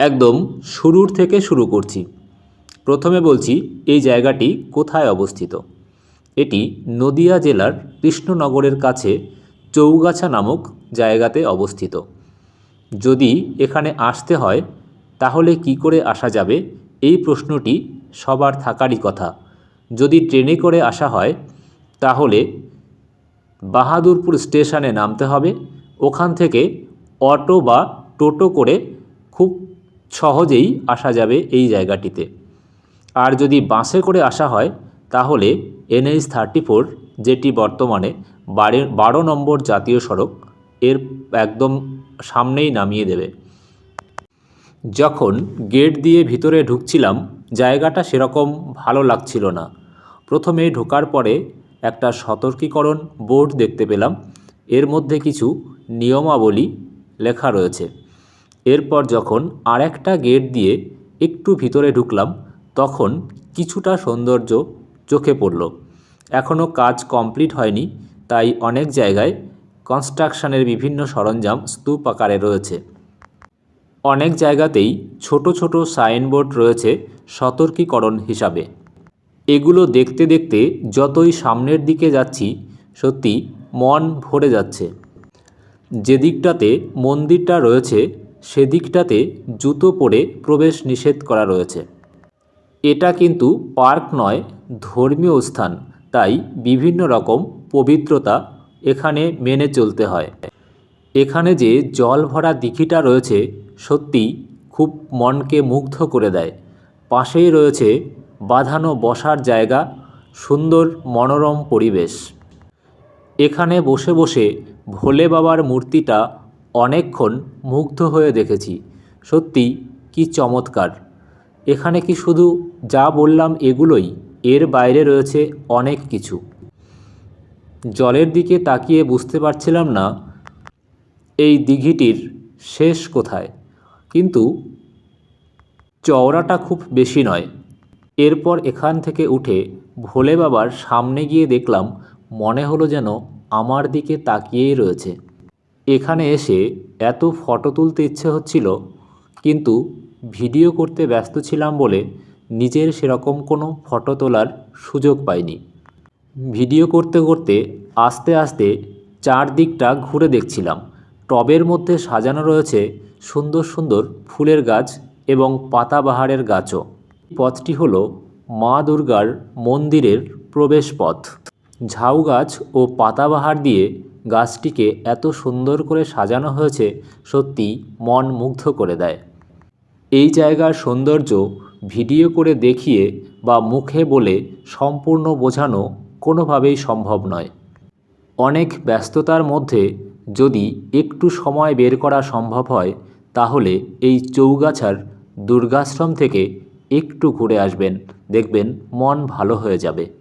একদম শুরুর থেকে শুরু করছি। প্রথমে বলছি, এই জায়গাটি কোথায় অবস্থিত? এটি নদিয়া জেলার কৃষ্ণনগরের কাছে চৌগাছা নামক জায়গাতে অবস্থিত। যদি এখানে আসতে হয়, তাহলে কি করে আসা যাবে? এই প্রশ্নটি সবার থাকারই কথা। যদি ট্রেনে করে আসা হয়, তাহলে বাহাদুরপুর স্টেশনে নামতে হবে। ওখান থেকে অটো বা টোটো করে খুব সহজেই আসা যাবে এই জায়গাটিতে। আর যদি বাসে করে আসা হয়, তাহলে এনএইচ থার্টি ফোর, যেটি বর্তমানে বারে বারো নম্বর জাতীয় সড়ক, এর একদম সামনেই নামিয়ে দেবে। যখন গেট দিয়ে ভিতরে ঢুকছিলাম, জায়গাটা সেরকম ভালো লাগছিল না। প্রথমে ঢোকার পরে একটা সতর্কীকরণ বোর্ড দেখতে পেলাম। এর মধ্যে কিছু নিয়মাবলী লেখা রয়েছে। এরপর যখন আরেকটা গেট দিয়ে একটু ভিতরে ঢুকলাম, তখন কিছুটা সৌন্দর্য চোখে পড়ল। এখনও কাজ কমপ্লিট হয়নি, তাই অনেক জায়গায় কনস্ট্রাকশনের বিভিন্ন সরঞ্জাম স্তূপ আকারে রয়েছে। অনেক জায়গাতেই ছোট ছোট সাইনবোর্ড রয়েছে সতর্কীকরণ হিসাবে। এগুলো দেখতে দেখতে যতই সামনের দিকে যাচ্ছি, সত্যি মন ভরে যাচ্ছে। যেদিকটাতে মন্দিরটা রয়েছে সেদিকটাতে জুতো পরে প্রবেশ নিষেধ করা রয়েছে। এটা কিন্তু পার্ক নয়, ধর্মীয় স্থান। তাই বিভিন্ন রকম পবিত্রতা এখানে মেনে চলতে হয়। এখানে যে জল ভরা দিঘিটা রয়েছে সত্যি খুব মনকে মুগ্ধ করে দেয়। পাশেই রয়েছে বাঁধানো বসার জায়গা, সুন্দর মনোরম পরিবেশ। এখানে বসে বসে ভোলে বাবার মূর্তিটা অনেকক্ষণ মুগ্ধ হয়ে দেখেছি। সত্যি, কি চমৎকার। এখানে কি শুধু যা বললাম এগুলোই, এর বাইরে রয়েছে অনেক কিছু। জলের দিকে তাকিয়ে বুঝতে পারছিলাম না, এই দিঘিটির শেষ কোথায়। কিন্তু চওড়াটা খুব বেশি নয়। এরপর এখান থেকে উঠে ভোলে বাবার সামনে গিয়ে দেখলাম, মনে হলো যেন আমার দিকে তাকিয়েই রয়েছে। এখানে এসে এত ফটো তুলতে ইচ্ছে হচ্ছিল, কিন্তু ভিডিও করতে ব্যস্ত ছিলাম বলে নিজের সেরকম কোনো ফটো তোলার সুযোগ পাইনি। ভিডিও করতে করতে আস্তে আস্তে চারদিকটা ঘুরে দেখছিলাম। টবের মধ্যে সাজানো রয়েছে সুন্দর সুন্দর ফুলের গাছ এবং পাতাবাহারের গাছও। পথটি হলো মা দুর্গার মন্দিরের প্রবেশ পথ। ঝাউ গাছ ও পাতাবাহার দিয়ে গাছটিকে এত সুন্দর করে সাজানো হয়েছে, সত্যি মন মুগ্ধ করে দেয়। এই জায়গার সৌন্দর্য ভিডিও করে দেখিয়ে বা মুখে বলে সম্পূর্ণ বোঝানো কোনোভাবেই সম্ভব নয়। অনেক ব্যস্ততার মধ্যে যদি একটু সময় বের করা সম্ভব হয়, তাহলে এই চৌগাছার দুর্গাশ্রম থেকে একটু ঘুরে আসবেন, দেখবেন মন ভালো হয়ে যাবে।